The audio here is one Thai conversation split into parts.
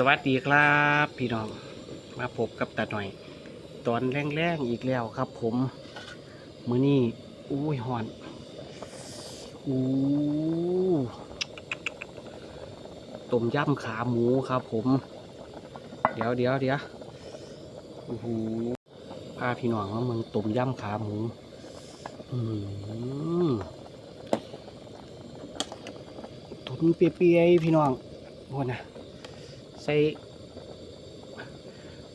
สวัสดีครับพี่น้องมาพบกับตาหน่อย ตอนแรงๆอีกแล้วครับผมมือนี้อุ้ยหอนอู้ต้มยำขาหมูครับผม เดี๋ยวเดี๋ยวเดี๋ยวโอ้โหพาพี่น้องมาเมืองต้มยำขาหมูอืมตุนเปียๆพี่น้องโอ้นะ ส่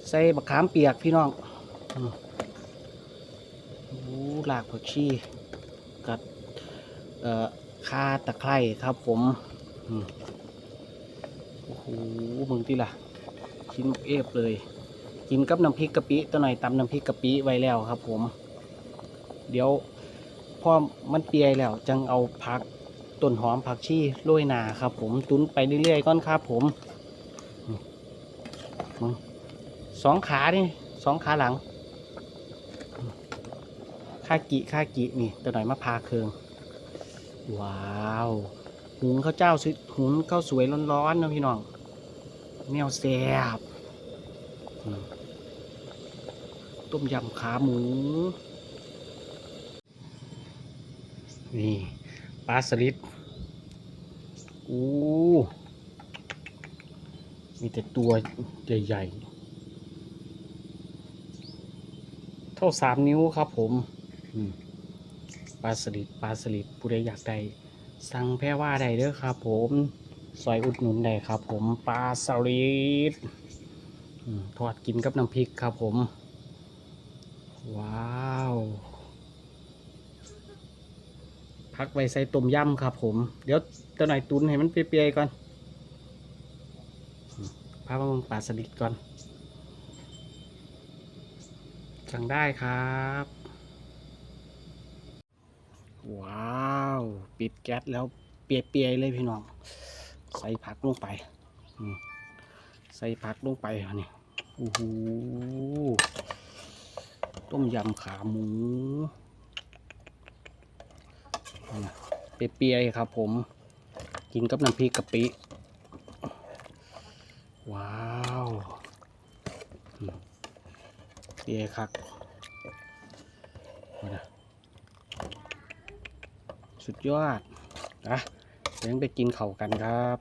ใส่บักขามเปียกพี่น้องอืมโอ้หลากผักชีกับเอ่อข่าตะไคร้ครับผมโอ้โหมึงที่ล่ะ ชิ้นเอฟเลย กินกับน้ำพริกกะปิตัวหน่อยตำน้ำพริกกะปิไว้แล้วครับผม เดี๋ยวพอมันเปียแล้วจังเอาผักต้นหอมผักชีโรยหนาครับผม ตุนไปเรื่อยๆก่อนครับผม สองขานี่สองขาหลังคากิคากินี่ตัวหน่อยมาพาเคือง ว้าวหุงข้าวเจ้าสวยหุงข้าวสวยร้อนๆนะพี่น้องแนวแซ่บต้มยำขาหมู นี่ปลาสลิดอู้ มีแต่ตัวใหญ่ๆ เท่าสามนิ้วครับผมปลาสลิดปลาสลิดผู้ใดอยากได้สั่งแพร่ว่าได้เด้อครับผมซอยอุดหนุนได้ครับผมปลาสลิดทอดกินกับน้ำพริกครับผม ว้าวพักไว้ใส่ต้มยำครับผม เดี๋ยวตัวหน่อยตุนให้มันเปียๆก่อน พามาเบิ่งปลาสลิดก่อน สั่งได้ครับ ว้าว ปิดแก๊สแล้วเปียๆเลยพี่น้อง ใส่ผักลงไป ใส่ผักลงไปนนี้โอ้โหต้มยำขาหมูเปียๆครับผม กินกับน้ำพริกกะปิ ว้าวอืม เดียครับสุดยอดนะเดี๋ยวไปกินเข่ากันครับ